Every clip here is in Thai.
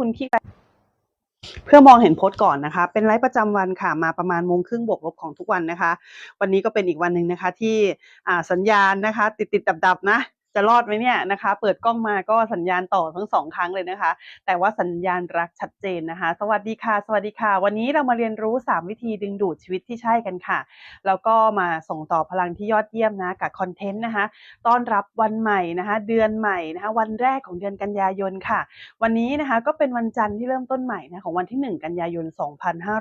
คุณขี้เพื่อมองเห็นโพสต์ก่อนนะคะ เป็นไลฟ์ประจำวันค่ะมาประมาณโมงครึ่งบวกลบของทุกวันนะคะ วันนี้ก็เป็นอีกวันหนึ่งนะคะ ที่สัญญาณนะคะ ติดติดดับดับนะ จะรอดไหมเนี่ยนะคะ เปิดกล้องมาก็สัญญาณต่อทั้งสองครั้งเลยนะคะ แต่ว่าสัญญาณรักชัดเจนนะคะ สวัสดีค่ะ สวัสดีค่ะ วันนี้เรามาเรียนรู้ 3 วิธีดึงดูดชีวิตที่ใช่กันค่ะ แล้วก็มาส่งต่อพลังที่ยอดเยี่ยมนะกับคอนเทนต์นะคะต้อนรับวันใหม่นะคะ เดือนใหม่นะคะ วันแรกของเดือนกันยายนค่ะ วันนี้นะคะก็เป็นวันจันทร์ที่เริ่มต้นใหม่นะของวันที่ 1 กันยายน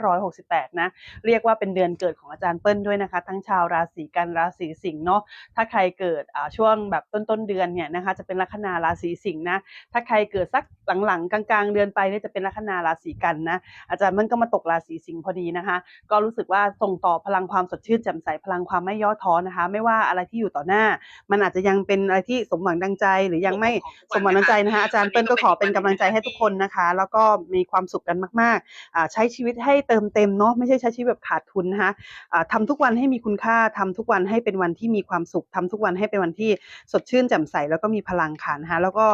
2568 นะ เรียกว่าเป็นเดือนเกิดของอาจารย์เปิ้ลด้วยนะคะ ทั้งชาวราศีกันราศีสิงห์เนาะถ้าใครเกิดอ่าช่วงแบบต้นตนเดือนเนี่ยนะคะจะเป็นลัคนาราศีสิงห์นะถ้าใครเกิดสักหลังๆกลางๆ เดือนไปเนี่ยจะเป็นลัคนาราศีกันนะอาจารย์เปิ้ลก็มาตกราศีสิงห์พอดีนะคะ ก็รู้สึกว่าส่งต่อพลังความสดชื่นแจ่มใสพลังความไม่ย่อท้อนะคะ ไม่ว่าอะไรที่อยู่ต่อหน้า มันอาจจะยังเป็นอะไรที่สมหวังดังใจ หรือยังไม่สมหวังดังใจนะคะอาจารย์เปิ้ลก็ขอเป็นกำลังใจให้ทุกคนนะคะ แล้วก็มีความสุขกันมากๆใช้ชีวิตให้เติมเต็มเนาะไม่ใช่ใช้ชีวิตแบบขาดทุนนะคะอ่าทำทุกวันให้มีคุณค่าทำทุกวันให้เป็นวันที่มีความสุขทำทุกวันให้เป็นวันที่สดชื่นแจ่มใสแล้วก็มีพลังค่ะนะคะแล้วก็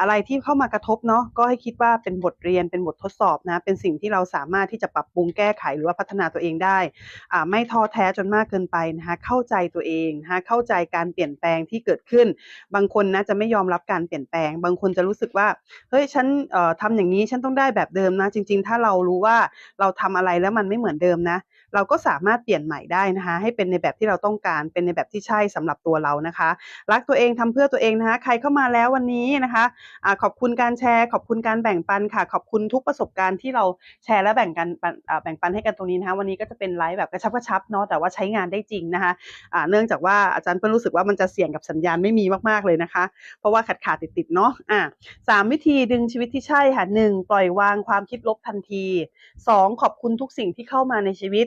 อะไรที่เข้ามากระทบเนาะก็ให้คิดว่าเป็นบทเรียนเป็นบททดสอบนะเป็นสิ่งที่เราสามารถที่จะปรับปรุงแก้ไขหรือว่าพัฒนาตัวเองได้ไม่ท้อแท้จนมากเกินไปนะคะเข้าใจตัวเองนะคะเข้าใจการเปลี่ยนแปลงที่เกิดขึ้น บางคนนะจะไม่ยอมรับการเปลี่ยนแปลง บางคนจะรู้สึกว่าเฮ้ยฉันเอ่อทำอย่างนี้ฉันต้องได้แบบเดิมนะ จริง ๆ ถ้าเรารู้ว่าเราทำอะไรแล้วมันไม่เหมือนเดิมนะ เราก็สามารถเปลี่ยนใหม่ได้นะคะ ให้เป็นในแบบที่เราต้องการ เป็นในแบบที่ใช่สำหรับตัวเรานะคะ รักตัวเองทำเพื่อตัวเองนะคะ ใครเข้ามาแล้ววันนี้นะคะอ่าขอบคุณการแชร์ ขอบคุณการแบ่งปันค่ะ ขอบคุณทุกประสบการณ์ที่เราแชร์และแบ่งกันแบ่งปันให้กันตรงนี้นะคะวันนี้ก็จะเป็นไลฟ์แบบกระชับกระชับเนาะแต่ว่าใช้งานได้จริงนะคะอ่าเนื่องจากว่าอาจารย์เพิ่นรู้สึกว่ามันจะเสี่ยงกับสัญญาณไม่มีมากๆเลยนะคะ เพราะว่าขาดขาดติดติดๆเนาะอ่าสามวิธีดึงชีวิตที่ใช่ค่ะหนึ่งปล่อยวางความคิดลบทันทีสองขอบคุณทุกสิ่งที่เข้ามาในชีวิต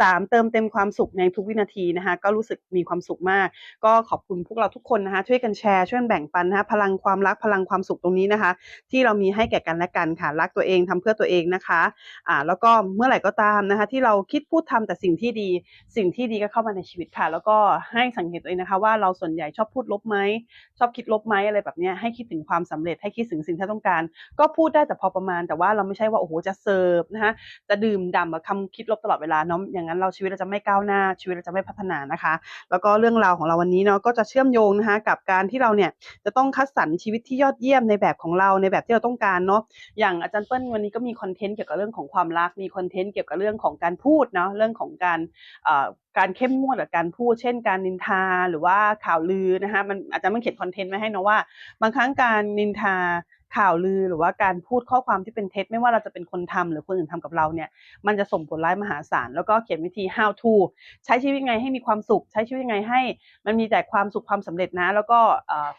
สามเติมเต็มความสุขในทุกวินาทีนะคะก็รู้สึกมีความสุขมาก ก็ขอบคุณพวกเราทุกคนนะคะช่วยกันแชร์ช่วยกันแบ่งปันนะคะพลังความรักพลังความสุขตรงนี้นะคะ ที่เรามีให้แก่กันและกันค่ะรักตัวเองทำเพื่อตัวเองนะคะอ่าแล้วก็เมื่อไหร่ก็ตามนะคะที่เราคิดพูดทำแต่สิ่งที่ดี สิ่งที่ดีก็เข้ามาในชีวิตค่ะ แล้วก็ให้สังเกตตัวเองนะคะ ว่าเราส่วนใหญ่ชอบพูดลบไหมชอบคิดลบไหมอะไรแบบเนี้ยให้คิดถึงความสำเร็จให้คิดถึงสิ่งที่ต้องการ ก็พูดได้แต่พอประมาณ แต่ว่าเราไม่ใช่ว่าโอ้โหจะเสิร์ฟนะคะจะดื่มด่ำกับคำคิดลบตลอดเวลาเนาะอย่างนั้นเราชีวิตเราจะไม่ก้าวหน้าชีวิตเราจะไม่พัฒนานะคะ แล้วก็เรื่องราวของเราวันนี้เนาะก็จะเชื่อมโยงนะคะกับการที่เราเนี่ยจะต้องคัดสรรชีวิตที่ยอดเยี่ยมในแบบของเราในแบบที่เราต้องการเนาะอย่างอาจารย์เปิ้ลวันนี้ก็มีคอนเทนต์เกี่ยวกับเรื่องของความรักมีคอนเทนต์เกี่ยวกับเรื่องของการพูดเนาะเรื่องของการการเข้มงวดกับการพูด เช่น การนินทาหรือว่าข่าวลือนะคะมันอาจารย์มันเขียนคอนเทนต์ไว้ให้เนาะว่า บางครั้งการนินทา ข่าวลือหรือว่าการพูดข้อความที่เป็นเท็จ ไม่ว่าเราจะเป็นคนทำหรือคนอื่นทำกับเราเนี่ยมันจะส่งผลร้ายมหาศาลแล้วก็เขียนวิธี how to ใช้ชีวิตยังไงให้มีความสุข ใช้ชีวิตยังไงให้ มันมีแต่ความสุขความสำเร็จนะ แล้วก็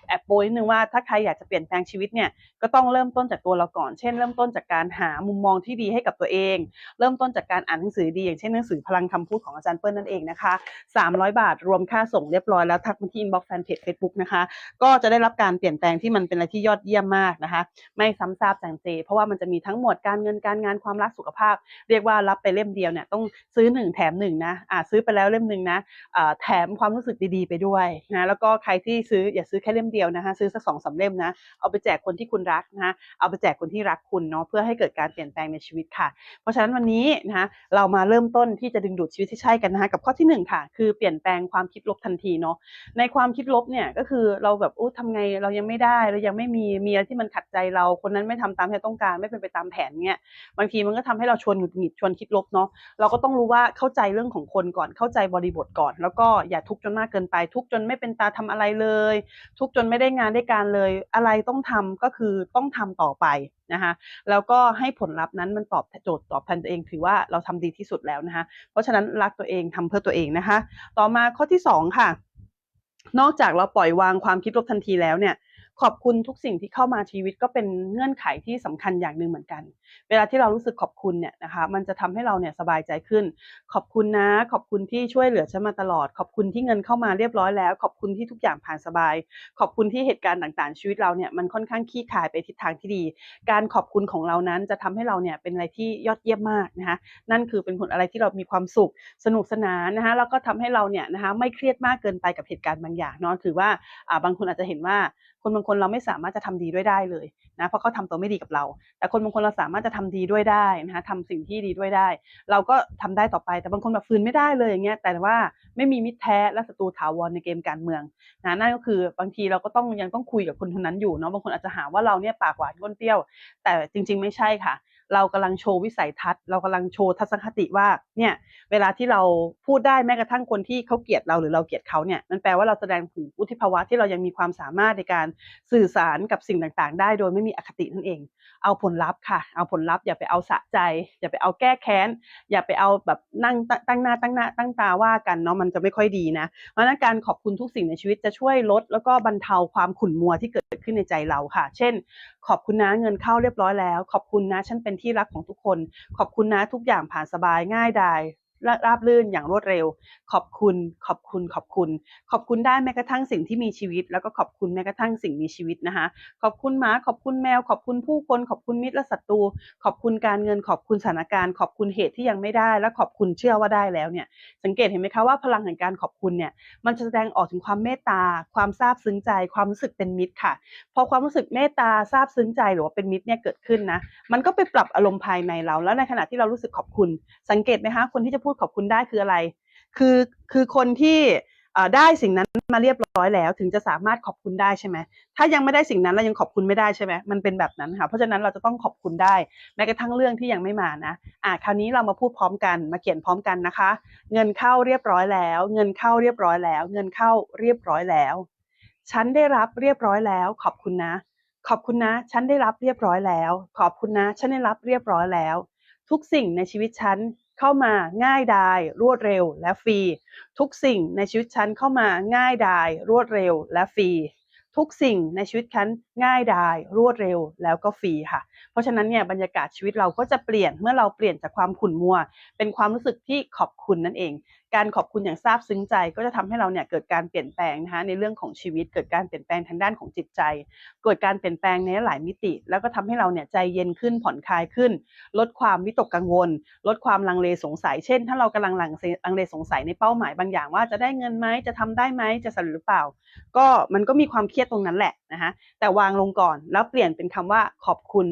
แอบโปรยนิดนึงว่าถ้าใครอยากจะเปลี่ยนแปลงชีวิตเนี่ยก็ต้องเริ่มต้นจากตัวเราก่อน เช่น เริ่มต้นจากการหามุมมองที่ดีให้กับตัวเอง เริ่มต้นจากการอ่านหนังสือดีอย่างเช่นหนังสือพลังคำพูดของอาจารย์เปิ้ลนั่นเองนะคะ300 บาทรวมค่าส่งเรียบร้อยแล้วทักมาที่ inbox fan page Facebook นะคะก็จะได้รับการเปลี่ยนแปลงที่มันเป็นอะไรที่ยอดเยี่ยมมากนะคะไม่ซ้ำซากจางเจ เพราะว่ามันจะมีทั้งหมดการเงินการงานความรักสุขภาพ เรียกว่ารับไปเล่มเดียวเนี่ยต้องซื้อ 1 แถม1นะอ่าซื้อไปแล้วเล่มหนึ่งนะอ่าแถมความรู้สึกดีๆไปด้วยนะแล้วก็ใครที่ซื้ออย่าซื้อแค่เล่มเดียวนะคะซื้อสักสองสามเล่มนะเอาไปแจกคนที่คุณรักนะเอาไปแจกคนที่รักคุณเนาะเพื่อให้เกิดการเปลี่ยนแปลงในชีวิตค่ะ เพราะฉะนั้นวันนี้นะคะเรามาเริ่มต้นที่จะดึงดูดชีวิตที่ใช่กันนะคะกับข้อที่หนึ่งค่ะคือเปลี่ยนแปลงความคิดลบทันทีเนาะในความคิดลบเนี่ยก็คือเราแบบอู้ทำไงเรายังไม่ได้เรายังไม่มีมีอะไรที่มันขัดใจเราคนนั้นไม่ทำตามที่ต้องการ ไม่เป็นไปตามแผนเนี่ยบางทีมันก็ทำให้เราชวนหงุดหงิดชวนคิดลบเนาะเราก็ต้องรู้ว่าเข้าใจเรื่องของคนก่อนเข้าใจบริบทก่อน แล้วก็อย่าทุกข์จนมากเกินไป ทุกข์จนไม่เป็นตาทำอะไรเลย ทุกข์จนไม่ได้งานได้การเลย อะไรต้องทำก็คือต้องทำต่อไปนะคะแล้วก็ให้ผลลัพธ์นั้นมันตอบโจทย์ตอบแทนตัวเองถือว่าเราทำดีที่สุดแล้วนะคะเพราะฉะนั้นรักตัวเองทำเพื่อตัวเองนะคะ ต่อมาข้อที่สองค่ะนอกจากเราปล่อยวางความคิดลบทันทีแล้วเนี่ย ขอบคุณทุกสิ่งที่เข้ามาชีวิตก็เป็นเงื่อนไขที่สำคัญอย่างหนึ่งเหมือนกัน เวลาที่เรารู้สึกขอบคุณเนี่ยนะคะ มันจะทำให้เราเนี่ยสบายใจขึ้น ขอบคุณนะ ขอบคุณที่ช่วยเหลือฉันมาตลอด ขอบคุณที่เงินเข้ามาเรียบร้อยแล้ว ขอบคุณที่ทุกอย่างผ่านสบาย ขอบคุณที่เหตุการณ์ต่างๆ ชีวิตเราเนี่ยมันค่อนข้างขี้คายไปทิศทางที่ดี การขอบคุณของเรานั้นจะทำให้เราเนี่ยเป็นอะไรที่ยอดเยี่ยมมากนะคะนั่นคือเป็นผลอะไรที่เรามีความสุขสนุกสนานนะคะแล้วก็ทำให้เราเนี่ยนะคะไม่เครียดมากเกินไปกับเหตุการณ์บางอย่างเนาะถือว่าบางคนอาจจะเห็นว่า คนบางคนเราไม่สามารถจะทำดีด้วยได้เลยนะเพราะเขาทำตัวไม่ดีกับเรา แต่คนบางคนเราสามารถจะทำดีด้วยได้นะคะทำสิ่งที่ดีด้วยได้ เราก็ทำได้ต่อไปแต่บางคนแบบฟื้นไม่ได้เลยอย่างเงี้ยแต่ว่าไม่มีมิตรแท้และศัตรูถาวรในเกมการเมืองนะนั่นก็คือบางทีเราก็ต้องยังต้องคุยกับคนคนนั้นอยู่เนาะบางคนอาจจะหาว่าเราเนี่ยปากหวานก้นเปรี้ยว แต่จริง ๆ ไม่ใช่ค่ะ เรากำลังโชว์วิสัยทัศน์ เรากำลังโชว์ทัศนคติว่าเนี่ยเวลาที่เราพูดได้แม้กระทั่งคนที่เขาเกลียดเราหรือเราเกลียดเขาเนี่ยมันแปลว่าเราแสดงถึงวุฒิภาวะที่เรายังมีความสามารถในการสื่อสารกับสิ่งต่างๆ ได้โดยไม่มีอคตินั่นเอง เอาผลลัพธ์ค่ะ เอาผลลัพธ์อย่าไปเอาสะใจ อย่าไปเอาแก้แค้น อย่าไปเอาแบบนั่งตั้งหน้าตั้งหน้าตั้งตาว่ากันเนาะมันจะไม่ค่อยดีนะเพราะฉะนั้นการขอบคุณทุกสิ่งในชีวิตจะช่วยลด แล้วก็บรรเทาความขุ่นมัวที่เกิดขึ้นในใจเราค่ะ เช่น ขอบคุณนะเงินเข้าเรียบร้อยแล้ว ขอบคุณนะฉันเป็นที่รักของทุกคน ขอบคุณนะทุกอย่างผ่านสบายง่ายดาย ราบรื่นอย่างรวดเร็ว ขอบคุณ ขอบคุณ ขอบคุณ ขอบคุณได้แม้กระทั่งสิ่งที่มีชีวิต แล้วก็ขอบคุณแม้กระทั่งสิ่งมีชีวิตนะคะ ขอบคุณหมา ขอบคุณแมว ขอบคุณผู้คน ขอบคุณมิตรและศัตรู ขอบคุณการเงิน ขอบคุณสถานการณ์ ขอบคุณเหตุที่ยังไม่ได้ และขอบคุณเชื่อว่าได้แล้วเนี่ย สังเกตเห็นไหมคะว่าพลังแห่งการขอบคุณเนี่ย มันจะแสดงออกถึงความเมตตา ความซาบซึ้งใจ ความรู้สึกเป็นมิตรค่ะ พอความรู้สึกเมตตา ซาบซึ้งใจ หรือว่าเป็นมิตรเนี่ยเกิดขึ้นนะ มันก็ไปปรับอารมณ์ภายในเรา แล้วในขณะที่เรารู้สึกขอบคุณ สังเกตไหมคะ คนที่จะพูดขอบคุณได้คืออะไร คือคือคนที่ได้สิ่งนั้นมาเรียบร้อยแล้ว ถึงจะสามารถขอบคุณได้ใช่ไหมถ้ายังไม่ได้สิ่งนั้นเรายังขอบคุณไม่ได้ใช่ไหมมันเป็นแบบนั้นค่ะเพราะฉะนั้นเราจะต้องขอบคุณได้แม้กระทั่งเรื่องที่ยังไม่มานะอะคราวนี้เรามาพูดพร้อมกันมาเขียนพร้อมกันนะคะ เงินเข้าเรียบร้อยแล้ว เงินเข้าเรียบร้อยแล้ว เงินเข้าเรียบร้อยแล้วฉันได้รับเรียบร้อยแล้ว ขอบคุณนะ ขอบคุณนะ ฉันได้รับเรียบร้อยแล้ว ขอบคุณนะ ฉันได้รับเรียบร้อยแล้ว ทุกสิ่งในชีวิตฉัน เข้ามาง่ายดาย รวดเร็วและฟรี ทุกสิ่งในชีวิตฉันเข้ามาง่ายดาย รวดเร็วและฟรี ทุกสิ่งในชีวิตฉัน ง่ายดายรวดเร็วแล้วก็ฟรีค่ะ เพราะฉะนั้นเนี่ยบรรยากาศชีวิตเราก็จะเปลี่ยนเมื่อเราเปลี่ยนจากความขุ่นมัว เป็นความรู้สึกที่ขอบคุณนั่นเอง การขอบคุณอย่างซาบซึ้งใจก็จะทำให้เราเนี่ยเกิดการเปลี่ยนแปลงนะคะในเรื่องของชีวิต เกิดการเปลี่ยนแปลงทางด้านของจิตใจ เกิดการเปลี่ยนแปลงในหลายมิติ แล้วก็ทำให้เราเนี่ยใจเย็นขึ้นผ่อนคลายขึ้น ลดความวิตกกังวล ลดความลังเลสงสัย เช่น ถ้าเรากำลังลังเลังเลสงสัยในเป้าหมายบางอย่างว่าจะได้เงินไหมจะทำได้ไหมจะสำเร็จหรือเปล่า ก็มันก็มีความเครียดตรงนั้นแหละนะคะแต่วาางลงก่อน แล้วเปลี่ยนเป็นคำว่าขอบคุณ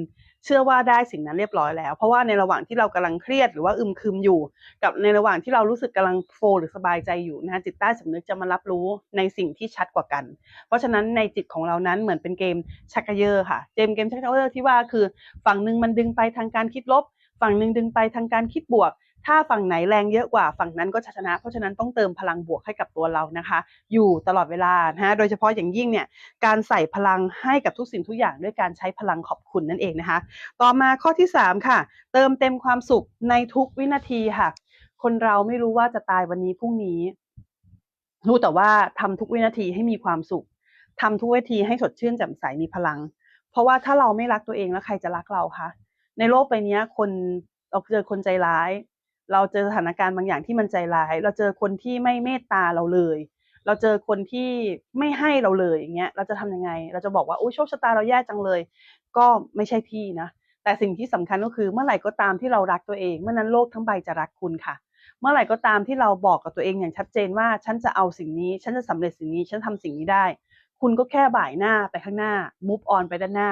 เชื่อว่าได้สิ่งนั้นเรียบร้อยแล้ว เพราะว่าในระหว่างที่เรากำลังเครียดหรือว่าอึมครึมอยู่ กับในระหว่างที่เรารู้สึกกำลังโฟลหรือสบายใจอยู่นะจิตใต้สำนึกจะมารับรู้ในสิ่งที่ชัดกว่ากัน เพราะฉะนั้นในจิตของเรานั้นเหมือนเป็นเกมชักกระเยอค่ะเกมเกมชักกระเยอที่ว่าคือ ฝั่งหนึ่งมันดึงไปทางการคิดลบ ฝั่งหนึ่งดึงไปทางการคิดบวก ถ้าฝั่งไหนแรงเยอะกว่าฝั่งนั้นก็ชนะ เพราะฉะนั้นต้องเติมพลังบวกให้กับตัวเรานะคะ อยู่ตลอดเวลานะฮะโดยเฉพาะอย่างยิ่งเนี่ยการใส่พลังให้กับทุกสิ่งทุกอย่างด้วยการใช้พลังขอบคุณนั่นเองนะคะ ต่อมาข้อที่ 3 ค่ะ เติมเต็มความสุขในทุกวินาทีค่ะ คนเราไม่รู้ว่าจะตายวันนี้พรุ่งนี้ รู้แต่ว่าทำทุกวินาทีให้มีความสุขทำทุกวินาทีให้สดชื่นแจ่มใสมีพลัง เพราะว่าถ้าเราไม่รักตัวเองแล้วใครจะรักเราคะในโลกใบนี้คนเราเจอคนใจร้าย เราเจอสถานการณ์บางอย่างที่มันใจร้าย เราเจอคนที่ไม่เมตตาเราเลย เราเจอคนที่ไม่ให้เราเลยอย่างเงี้ย เราจะทำยังไง เราจะบอกว่าโอ้โชคชะตาเราแย่จังเลย ก็ไม่ใช่ที่นะ แต่สิ่งที่สำคัญก็คือเมื่อไหร่ก็ตามที่เรารักตัวเอง เมื่อนั้นโลกทั้งใบจะรักคุณค่ะ เมื่อไหร่ก็ตามที่เราบอกกับตัวเองอย่างชัดเจนว่า ฉันจะเอาสิ่งนี้ ฉันจะสำเร็จสิ่งนี้ ฉันทำสิ่งนี้ได้ คุณก็แค่บ่ายหน้าไปข้างหน้า move on ไปด้านหน้า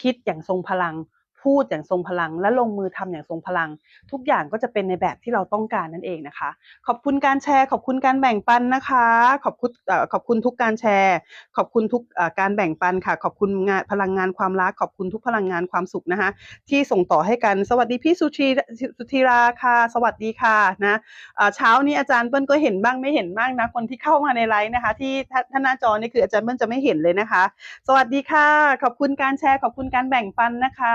คิดอย่างทรงพลัง พูดอย่างทรงพลัง และลงมือทำอย่างทรงพลัง ทุกอย่างก็จะเป็นในแบบที่เราต้องการนั่นเองนะคะ ขอบคุณการแชร์ ขอบคุณการแบ่งปันนะคะ ขอบคุณขอบคุณทุกการแชร์ ขอบคุณทุกการแบ่งปันค่ะ ขอบคุณงานพลังงานความรัก ขอบคุณทุกพลังงานความสุขนะคะ ที่ส่งต่อให้กัน สวัสดีพี่สุธีสุธีราค่ะ สวัสดีค่ะนะเช้านี้อาจารย์เปิ้ลก็เห็นบ้างไม่เห็นบ้างนะ คนที่เข้ามาในไลฟ์นะคะ ที่ท่านท่านหน้าจอนี่คืออาจารย์เปิ้ลจะไม่เห็นเลยนะคะ สวัสดีค่ะ ขอบคุณการแชร์ ขอบคุณการแบ่งปันนะคะ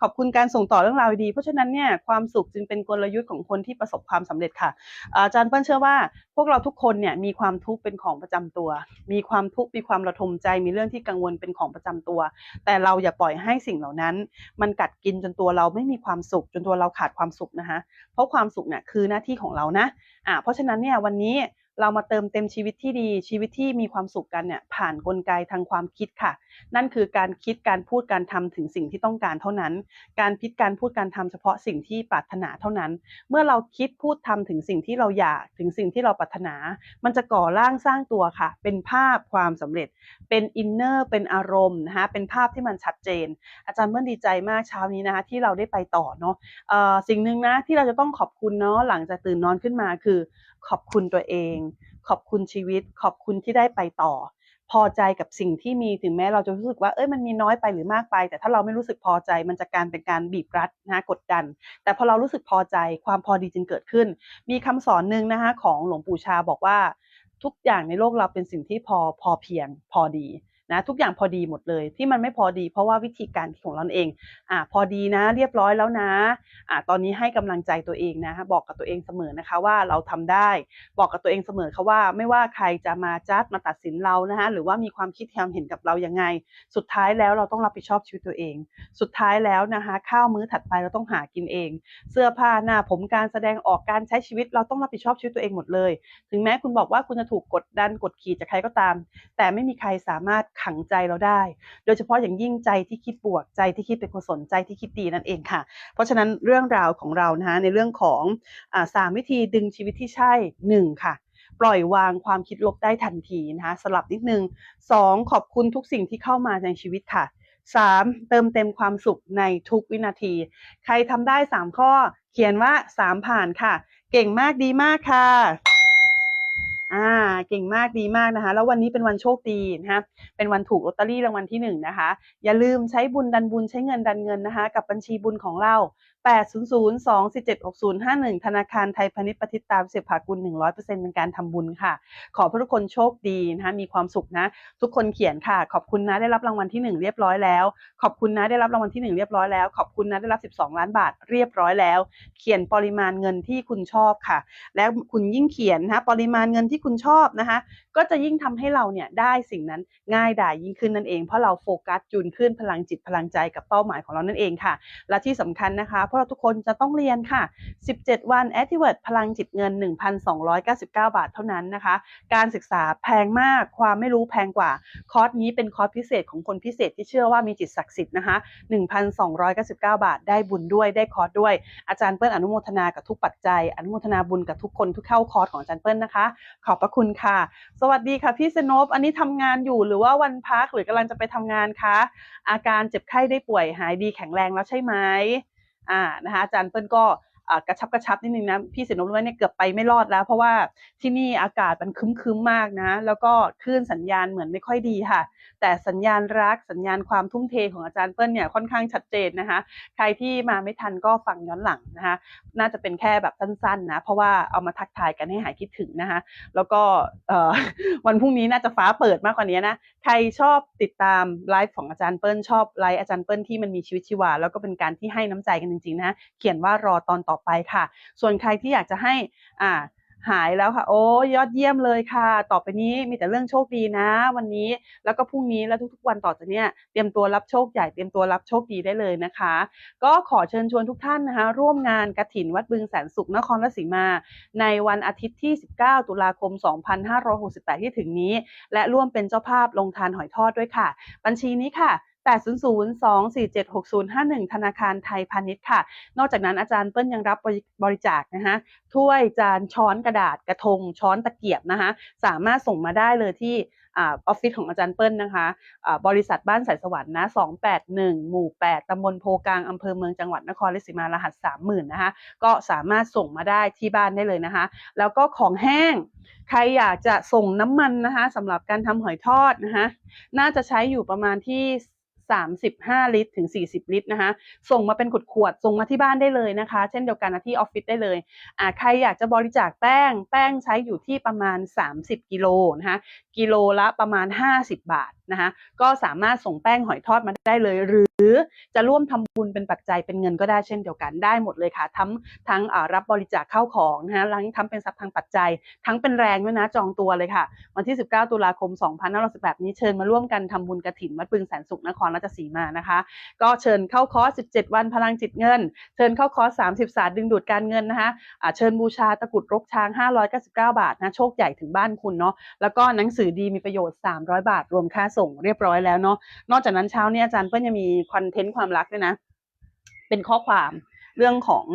ขอบคุณการส่งต่อเรื่องราวดี เพราะฉะนั้นเนี่ยความสุขจึงเป็นกลยุทธ์ของคนที่ประสบความสำเร็จค่ะ อาจารย์เปิ้ลเชื่อว่าพวกเราทุกคนเนี่ยมีความทุกข์เป็นของประจำตัว มีความทุกข์มีความระทมใจ มีเรื่องที่กังวลเป็นของประจำตัว แต่เราอย่าปล่อยให้สิ่งเหล่านั้น มันกัดกินจนตัวเราไม่มีความสุขจนตัวเราขาดความสุขนะคะเพราะความสุขเนี่ยคือหน้าที่ของเรานะอ่าเพราะฉะนั้นเนี่ยวันนี้ เรามาเติมเต็มชีวิตที่ดีชีวิตที่มีความสุขกันเนี่ยผ่านกลไกทางความคิดค่ะ นั่นคือการคิดการพูดการทำถึงสิ่งที่ต้องการเท่านั้น การคิดการพูดการทำเฉพาะสิ่งที่ปรารถนาเท่านั้น เมื่อเราคิดพูดทำถึงสิ่งที่เราอยากถึงสิ่งที่เราปรารถนา มันจะก่อร่างสร้างตัวค่ะ เป็นภาพความสำเร็จ เป็นอินเนอร์เป็นอารมณ์นะคะเป็นภาพที่มันชัดเจน อาจารย์เมื่อดีใจมากเช้านี้นะคะที่เราได้ไปต่อเนาะสิ่งหนึ่งนะที่เราจะต้องขอบคุณเนาะหลังจากตื่นนอนขึ้นมาคือ ขอบคุณตัวเอง ขอบคุณชีวิต ขอบคุณที่ได้ไปต่อ พอใจกับสิ่งที่มีถึงแม้เราจะรู้สึกว่าเอ้ยมันมีน้อยไปหรือมากไป แต่ถ้าเราไม่รู้สึกพอใจมันจะการเป็นการบีบรัดนะกดดัน แต่พอเรารู้สึกพอใจความพอดีจึงเกิดขึ้น มีคำสอนหนึ่งนะคะของหลวงปู่ชาบอกว่าทุกอย่างในโลกเราเป็นสิ่งที่พอพอเพียงพอดี นะทุกอย่างพอดีหมดเลยที่มันไม่พอดี เพราะว่าวิธีการของเราเองอ่าพอดีนะเรียบร้อยแล้วนะอ่าตอนนี้ให้กำลังใจตัวเองนะบอกกับตัวเองเสมอนะคะว่าเราทำได้ บอกกับตัวเองเสมอค่ะว่า ไม่ว่าใครจะมาจัดมาตัดสินเรานะคะหรือว่ามีความคิดความเห็นกับเรายังไง สุดท้ายแล้วเราต้องรับผิดชอบชีวิตตัวเอง สุดท้ายแล้วนะคะข้าวมื้อถัดไปเราต้องหากินเอง เสื้อผ้าหน้าผมการแสดงออกการใช้ชีวิตเราต้องรับผิดชอบชีวิตตัวเองหมดเลย ถึงแม้คุณบอกว่าคุณจะถูกกดดันกดขี่จากใครก็ตาม แต่ไม่มีใครสามารถขังใจเราได้ โดยเฉพาะอย่างยิ่งใจที่คิดบวกใจที่คิดเป็นกุศลใจที่คิดดีนั่นเองค่ะ เพราะฉะนั้นเรื่องราวของเรานะคะในเรื่องของอสามวิธีดึงชีวิตที่ใช่หนึ่งค่ะปล่อยวางความคิดลบได้ทันทีนะคะสลับนิดนึงสองขอบคุณทุกสิ่งที่เข้ามาในชีวิตค่ะสามเติมเต็มความสุขในทุกวินาที ใครทำได้สามข้อ เขียนว่าสามผ่านค่ะ เก่งมากดีมากค่ะ อ่าเก่งมากดีมากนะคะ แล้ววันนี้เป็นวันโชคดีนะคะเป็นวันถูกลอตเตอรี่รางวัลที่หนึ่งนะคะ อย่าลืมใช้บุญดันบุญใช้เงินดันเงินนะคะ กับบัญชีบุญของเรา 800-247-6051 ธนาคารไทยพาณิชย์ปฏิตามเสียภากุล 100%เป็นการทำบุญค่ะ ขอให้ทุกคนโชคดีนะคะมีความสุขนะ ทุกคนเขียนค่ะ ขอบคุณนะได้รับรางวัลที่หนึ่งเรียบร้อยแล้ว ขอบคุณนะได้รับรางวัลที่หนึ่งเรียบร้อยแล้ว ขอบคุณนะได้รับ 12 ล้านบาทเรียบร้อยแล้ว เขียนปริมาณเงินที่คุณชอบค่ะ แล้วคุณยิ่งเขียนนะคะปริมาณเงินที่คุณชอบนะคะ ก็จะยิ่งทำให้เราเนี่ยได้สิ่งนั้นง่ายดายยิ่งขึ้นนั่นเองเพราะเราโฟกัสจูนขึ้นพลังจิตพลังใจกับเป้าหมายของเรานั่นเองค่ะ และที่สำคัญนะคะเพราะเราทุกคนจะต้องเรียนค่ะ 17 วัน Activate พลังจิตเงิน 1,299 บาทเท่านั้นนะคะ การศึกษาแพงมาก ความไม่รู้แพงกว่า คอร์สนี้เป็นคอร์สพิเศษของคนพิเศษที่เชื่อว่ามีจิตศักดิ์สิทธิ์นะคะ 1,299 บาท ได้บุญด้วย ได้คอร์สด้วย อาจารย์เปิ้ลอนุโมทนากับทุกปัจจัย อนุโมทนาบุญกับทุกคนทุกเข้าคอร์สของอาจารย์เปิ้ลนะคะ ขอบพระคุณค่ะ สวัสดีค่ะพี่สนพอันนี้ทำงานอยู่หรือว่าวันพักหรือกำลังจะไปทำงานคะ อาการเจ็บไข้ได้ป่วยหายดีแข็งแรงแล้วใช่ไหม อ่านะคะอาจารย์เปิ้ลก็ กระชับกระชับนิดนึงนะพี่สินนพรู้ไหมเนี่ยเกือบไปไม่รอดแล้ว เพราะว่าที่นี่อากาศมันคึ้มๆมากนะ แล้วก็คลื่นสัญญาณเหมือนไม่ค่อยดีค่ะ แต่สัญญาณรักสัญญาณความทุ่มเทของอาจารย์เปิ้ลเนี่ยค่อนข้างชัดเจนนะคะ ใครที่มาไม่ทันก็ฟังย้อนหลังนะคะ น่าจะเป็นแค่แบบสั้นๆนะเพราะว่าเอามาทักทายกันให้หายคิดถึงนะคะ แล้วก็วันพรุ่งนี้น่าจะฟ้าเปิดมากกว่านี้นะใครชอบติดตามไลฟ์ของอาจารย์เปิ้ลชอบไลฟ์อาจารย์เปิ้ลที่มันมีชีวิตชีวาแล้วก็เป็นการที่ให้น้ำใจกันจริงๆนะเขียนว่ารอตอนต่อไปค่ะ ส่วนใครที่อยากจะให้อ่าหายแล้วค่ะ โอ้ยอดเยี่ยมเลยค่ะ ต่อไปนี้มีแต่เรื่องโชคดีนะ วันนี้แล้วก็พรุ่งนี้แล้วทุกๆวันต่อจากเนี้ยเตรียมตัวรับโชคใหญ่เตรียมตัวรับโชคดีได้เลยนะคะ ก็ขอเชิญชวนทุกท่านนะคะ ร่วมงานกระถินวัดบึงแสนสุขนครราชสีมา ในวันอาทิตย์ที่ 19 ตุลาคม 2568 ที่ถึงนี้ และร่วมเป็นเจ้าภาพลงทานหอยทอดด้วยค่ะ บัญชีนี้ค่ะ 800-247-6051 ธนาคารไทยพาณิชย์ค่ะ นอกจากนั้นอาจารย์เปิ้ลยังรับบริบริจาคนะคะถ้วยจานช้อนกระดาษกระทง ช้อนตะเกียบนะคะสามารถส่งมาได้เลยที่ออฟฟิศของอาจารย์เปิ้ลนะคะบริษัทบ้านสายสวรรค์นะ281 หมู่ 8 ตำบลโพกลาง อำเภอเมืองจังหวัดนครราชสีมารหัส 30,000 นะคะ ก็สามารถส่งมาได้ที่บ้านได้เลยนะคะ แล้วก็ของแห้ง ใครอยากจะส่งน้ำมันนะคะสำหรับการทำหอยทอดนะคะ น่าจะใช้อยู่ประมาณที่ 35 ลิตรถึง 40 ลิตรนะคะ ส่งมาเป็นขวดๆส่งมาที่บ้านได้เลยนะคะ เช่นเดียวกันที่ออฟฟิศได้เลยอ่าใครอยากจะบริจาคแป้ง แป้งใช้อยู่ที่ประมาณ 30 กิโลนะคะ กิโลละประมาณ 50 บาทนะคะก็สามารถส่งแป้งหอยทอดมาได้เลย หรือจะร่วมทำบุญเป็นปัจจัยเป็นเงินก็ได้เช่นเดียวกันได้หมดเลยค่ะทั้งทั้งรับบริจาคเข้าของนะคะทั้งทำเป็นทรัพย์ทางปัจจัย ทั้งเป็นแรงด้วยนะจองตัวเลยค่ะ วันที่ 19 ตุลาคม 2518นี้เชิญมาร่วมกันทำบุญกระถิ่นวัดปึงแสนสุขนครราชสีมานะคะ ก็เชิญเข้าคอร์ส 17 วันพลังจิตเงิน เชิญเข้าคอร์ส 30 ศาสตร์ดึงดูดการเงินนะคะอ่าเชิญบูชาตะกุดรกช้าง 599 บาทนะโชคใหญ่ถึงบ้านคุณเนาะแล้วก็หนังสือดีมีประโยชน์ 300 บาทรวมค่าส่งเรียบร้อยแล้วเนาะนอกจากนั้นเช้าเนี้อาจารย์เปิ้ลยังมีคอนเทนต์ความรักด้วยนะ เป็นข้อความเรื่องของ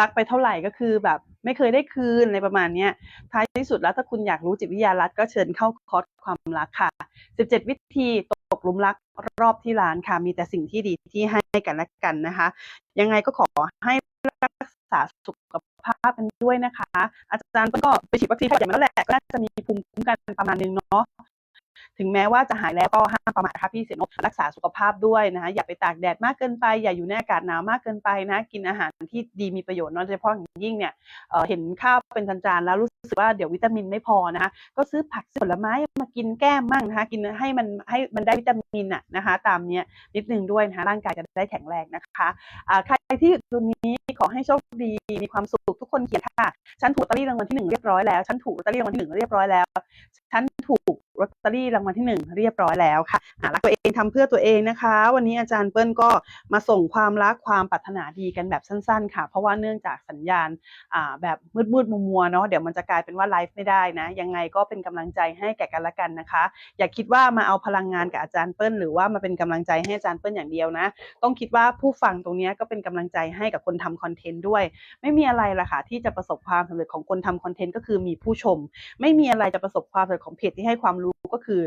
รักไปเท่าไหร่ก็คือแบบไม่เคยได้คืนอะไรประมาณเนี้ยท้ายที่สุดแล้วถ้าคุณอยากรู้จิตวิทยารัฐก็เชิญเข้าคอร์สความรักค่ะ 17 วิธีตกหลุมรักรอบที่ร้านค่ะ มีแต่สิ่งที่ดีที่ให้กันและกันนะคะ ยังไงก็ขอให้รักษาสุขภาพกันด้วยนะคะ อาจารย์ก็ไปฉีดวัคซีนไข้หวัดใหญ่มาแล้วแหละก็น่าจะมีภูมิคุ้มกันประมาณนึงเนาะ ถึงแม้ว่าจะหายแล้วก็ห้ามประมาทนะคะพี่เสียนกรักษาสุขภาพด้วยนะคะอย่าไปตากแดดมากเกินไป อย่าอยู่ในอากาศหนาวมากเกินไปนะ กินอาหารที่ดีมีประโยชน์โดยเฉพาะอย่างยิ่งเนี่ยเเห็นข้าวเป็นจานๆแล้วรู้สึกว่าเดี๋ยววิตามินไม่พอนะคะก็ซื้อผักผลไม้มากินแก้มมั่งนะคะกินให้มันให้มันได้วิตามินอะนะคะตามเนี้ยนิดนึงด้วยนะคะร่างกายจะได้แข็งแรงนะคะใครที่อยู่ตรงนี้ขอให้โชคดีมีความสุขทุกคนเขียนค่ะฉันถูกลอตเตอรี่รางวัลที่หนึ่งเรียบร้อยแล้วฉันถูกลอตเตอรี่รางวัลที่หนึ่งเรียบร้อยแล้วฉันถูกลอตเตอรี่รางวัลที่หนึ่งเรียบร้อยแล้วค่ะรักตัวเองทำเพื่อตัวเองนะคะ วันนี้อาจารย์เปิ้ลก็มาส่งความรักความปรารถนาดีกันแบบสั้น ๆ ค่ะ เพราะว่าเนื่องจากสัญญาณแบบมืดๆมัวๆเนาะเดี๋ยวมันจะกลายเป็นว่าไลฟ์ไม่ได้นะ ยังไงก็เป็นกำลังใจให้แก่กันและกันนะคะ อย่าคิดว่ามาเอาพลังงานกับอาจารย์เปิ้ลหรือว่ามาเป็นกำลังใจให้อาจารย์เปิ้ลอย่างเดียวนะ ต้องคิดว่าผู้ฟังตรงนี้ก็เป็นกำลังใจให้กับคนทำคอนเทนต์ด้วย ไม่มีอะไรละค่ะที่จะประสบความสำเร็จของคนทำคอนเทนต์ก็คือมีผู้ชม ไม่มีอะไรจะประสบความสำเร็จของเพจที่ให้ความรู้ก็คือ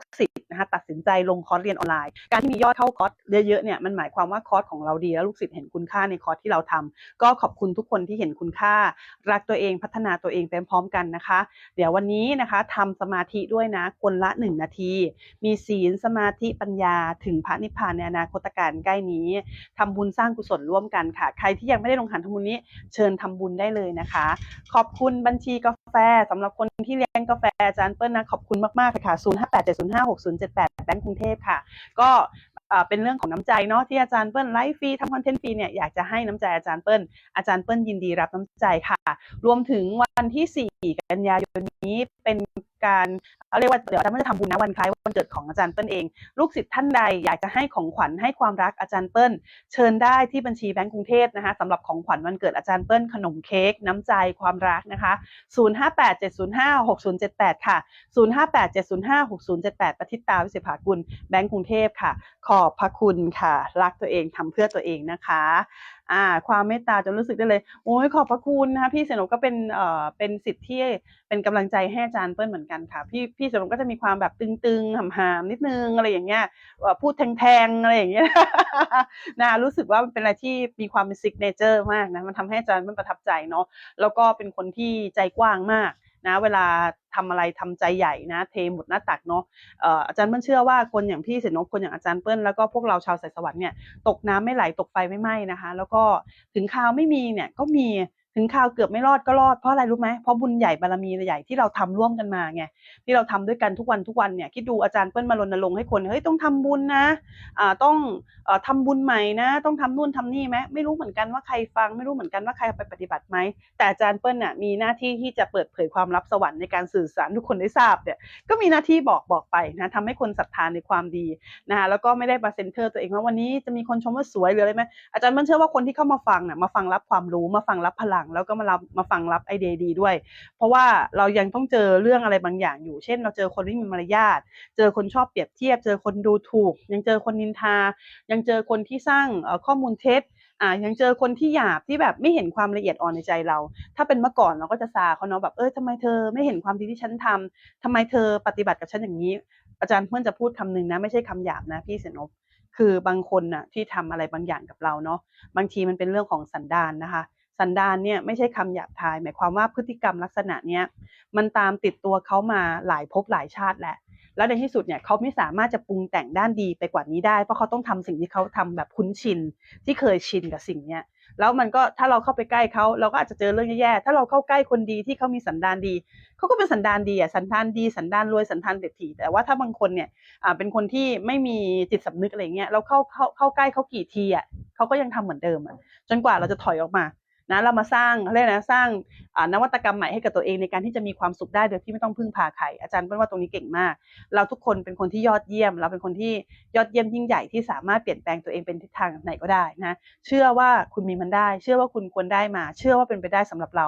กสิทธิ์นะคะตัดสินใจลงคอร์สเรียนออนไลน์ การที่มียอดเข้าคอร์สเยอะๆเนี่ยมันหมายความว่าคอร์สของเราดีแล้วลูกศิษย์เห็นคุณค่าในคอร์สที่เราทำ ก็ขอบคุณทุกคนที่เห็นคุณค่า รักตัวเองพัฒนาตัวเองเต็มพร้อมกันนะคะ เดี๋ยววันนี้นะคะทำสมาธิด้วยนะคนละ 1 นาที มีศีลสมาธิปัญญาถึงพระนิพพานในอนาคตการใกล้นี้ ทำบุญสร้างกุศลร่วมกันค่ะ ใครที่ยังไม่ได้ลงขันทำบุญนี้เชิญทำบุญได้เลยนะคะ ขอบคุณบัญชีกาแฟสำหรับคนที่เลี้ยงกาแฟอาจารย์เปิ้ลนะขอบคุณมากๆค่ะ0 5 8 7 0 056078แบงก์กรุงเทพค่ะ ก็เป็นเรื่องของน้ำใจเนาะที่อาจารย์เปิ้ลไลฟ์ฟรีทำคอนเทนต์ฟรีเนี่ยอยากจะให้น้ำใจอาจารย์เปิ้ลอาจารย์เปิ้ลยินดีรับน้ำใจค่ะ รวมถึงวันที่ 4 กันยายนนี้เป็น การเขาเรียกว่าเดี๋ยวอาจารย์เปิ้ลจะทำบุญนะวันคล้ายวันเกิดของอาจารย์เปิ้ลเอง ลูกศิษย์ท่านใดอยากจะให้ของขวัญให้ความรักอาจารย์เปิ้ล เชิญได้ที่บัญชีแบงก์กรุงเทพนะคะสำหรับของขวัญวันเกิดอาจารย์เปิ้ลขนมเค้กน้ำใจความรักนะคะ 0587056078 ค่ะ 0587056078ปฏิตาวิเศษภากุลแบงก์กรุงเทพค่ะ ขอบพระคุณค่ะ รักตัวเองทำเพื่อตัวเองนะคะ อ่าความเมตตาจนรู้สึกได้เลยโอ้ยขอบพระคุณนะคะพี่เสนมก็เป็นเอ่อเป็นสิทธิ์ที่เป็นกำลังใจให้อาจารย์เปิ้ลเหมือนกันค่ะ พี่พี่เสนมก็จะมีความแบบตึงๆหำๆนิดนึงอะไรอย่างเงี้ยเอ่อพูดแทงๆอะไรอย่างเงี้ยนะรู้สึกว่ามันเป็นอะไรที่มีความเป็นซิกเนเจอร์มากนะมันทำให้อาจารย์มันประทับใจเนาะแล้วก็เป็นคนที่ใจกว้างมาก นะเวลาทำอะไรทำใจใหญ่นะเทหมดหน้าตักเนาะอาจารย์เปิ้ลเชื่อว่าคนอย่างพี่เสนกคนอย่างอาจารย์เปิ้ลแล้วก็พวกเราชาวสายสวรรค์เนี่ยตกน้ำไม่ไหลตกไฟไม่ไหม้นะคะ แล้วก็ถึงข่าวไม่มีเนี่ยก็มี ถึงข่าวเกือบไม่รอดก็รอดเพราะอะไรรู้ไหมเพราะบุญใหญ่บารมีใหญ่ที่เราทำร่วมกันมาไงที่เราทำด้วยกันทุกวันทุกวันเนี่ยคิดดูอาจารย์เปิ้ลมารณรงค์ให้คนเฮ้ยต้องทำบุญนะอ่าต้องอ่อทำบุญใหม่นะ ต้องทำนู่นทำนี่ไหมไม่รู้เหมือนกันว่าใครฟังไม่รู้เหมือนกันว่าใครไปปฏิบัติไหมแต่อาจารย์เปิ้ลน่ะมีหน้าที่ที่จะเปิดเผยความลับสวรรค์ในการสื่อสารทุกคนได้ทราบเนี่ยก็มีหน้าที่บอกบอกไปนะทำให้คนศรัทธาในความดีนะคะแล้วก็ไม่ได้มาเซนเตอร์ตัวเองว่าวันนี้จะมีคนชมว่าสวยหรืออะไรไหมอาจารย์มันเชื่อว่าคนที่เข้ามาฟังน่ะมาฟังรับความรู้มาฟังรับพลังแล้วก็มารับมาฟังรับไอเดียดีด้วย เพราะว่าเรายังต้องเจอเรื่องอะไรบางอย่างอยู่ เช่น เราเจอคนที่มีมารยาทเจอคนชอบเปรียบเทียบ เจอคนดูถูก ยังเจอคนนินทา ยังเจอคนที่สร้างข้อมูลเท็จอ่ายังเจอคนที่หยาบที่แบบไม่เห็นความละเอียดอ่อนในใจเรา ถ้าเป็นเมื่อก่อนเราก็จะซาเขาเนาะแบบเออทำไมเธอไม่เห็นความดีที่ฉันทำทำไมเธอปฏิบัติกับฉันอย่างนี้ อาจารย์เพื่อนจะพูดคำหนึ่งนะ ไม่ใช่คำหยาบนะพี่เสนบคือบางคนน่ะที่ทำอะไรบางอย่างกับเราเนาะบางทีมันเป็นเรื่องของสันดานนะคะ สันดานเนี่ยไม่ใช่คำหยาบคาย หมายความว่าพฤติกรรมลักษณะเนี้ยมันตามติดตัวเขามาหลายภพหลายชาติแหละ แล้วในที่สุดเนี่ยเขาไม่สามารถจะปรุงแต่งด้านดีไปกว่านี้ได้ เพราะเขาต้องทำสิ่งที่เขาทำแบบคุ้นชินที่เคยชินกับสิ่งเนี้ยแล้วมันก็ถ้าเราเข้าไปใกล้เขาเราก็อาจจะเจอเรื่องแย่ๆถ้าเราเข้าใกล้คนดีที่เขามีสันดานดีเขาก็เป็นสันดานดีอะสันดานดีสันดานรวยสันดานเศรษฐีแต่ว่าถ้าบางคนเนี่ยอ่าเป็นคนที่ไม่มีจิตสำนึกอะไรเงี้ยเราเข้าเข้าเข้าใกล้เขากี่ทีอะเขาก็ยังทำเหมือนเดิมอะจนกว่าเราจะถอยออกมา นะเรามาสร้างเรียกนะสร้างนวัตกรรมใหม่ให้กับตัวเองในการที่จะมีความสุขได้โดยที่ไม่ต้องพึ่งพาใครอาจารย์เป็นว่าตรงนี้เก่งมาก เราทุกคนเป็นคนที่ยอดเยี่ยม เราเป็นคนที่ยอดเยี่ยมยิ่งใหญ่ที่สามารถเปลี่ยนแปลงตัวเองเป็นทิศทางไหนก็ได้นะเชื่อว่าคุณมีมันได้ เชื่อว่าคุณควรได้มา เชื่อว่าเป็นไปได้สำหรับเรา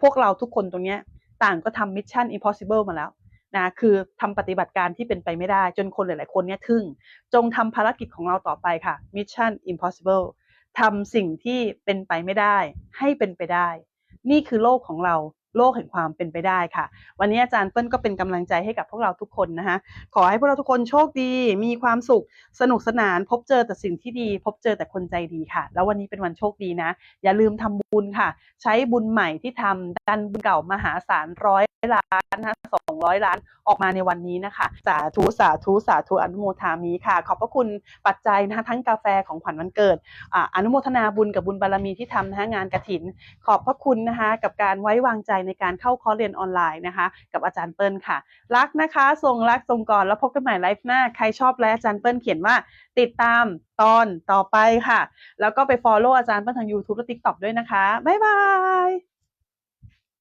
พวกเราทุกคนตรงนี้ต่างก็ทำมิชชั่น impossible มาแล้วนะคือทำปฏิบัติการที่เป็นไปไม่ได้ จนคนหลาย ๆ คนเนี่ยทึ่ง จงทำภารกิจของเราต่อไปค่ะ mission impossible ทำสิ่งที่เป็นไปไม่ได้ ให้เป็นไปได้ นี่คือโลกของเรา โลกแห่งความเป็นไปได้ค่ะ วันนี้อาจารย์เปิ้ลก็เป็นกำลังใจให้กับพวกเราทุกคนนะคะขอให้พวกเราทุกคนโชคดี มีความสุขสนุกสนาน พบเจอแต่สิ่งที่ดี พบเจอแต่คนใจดีค่ะ แล้ววันนี้เป็นวันโชคดีนะ อย่าลืมทำบุญค่ะ ใช้บุญใหม่ที่ทำดันบุญเก่ามหาศาลร้อยล้านนะสองร้อยล้านออกมาในวันนี้นะคะ สาธุสาธุสาธุอนุโมทามีค่ะ ขอบพระคุณปัจจัยนะคะทั้งกาแฟของขวัญวันเกิดออนุโมทนาบุญกับบุญบารมีที่ทำนะคะงานกระถิน ขอบพระคุณนะคะกับการไว้วางใจในการเข้าคอร์สเรียนออนไลน์นะคะ กับอาจารย์เปิ้ลค่ะ รักนะคะทรงรักทรงก่อนแล้วพบกันใหม่ไลฟ์หน้า ใครชอบและอาจารย์เปิ้ลเขียนว่าติดตามตอนต่อไปค่ะ แล้วก็ไป follow อาจารย์เปิ้ลทาง YouTube และ TikTok ด้วยนะคะ บ๊ายบาย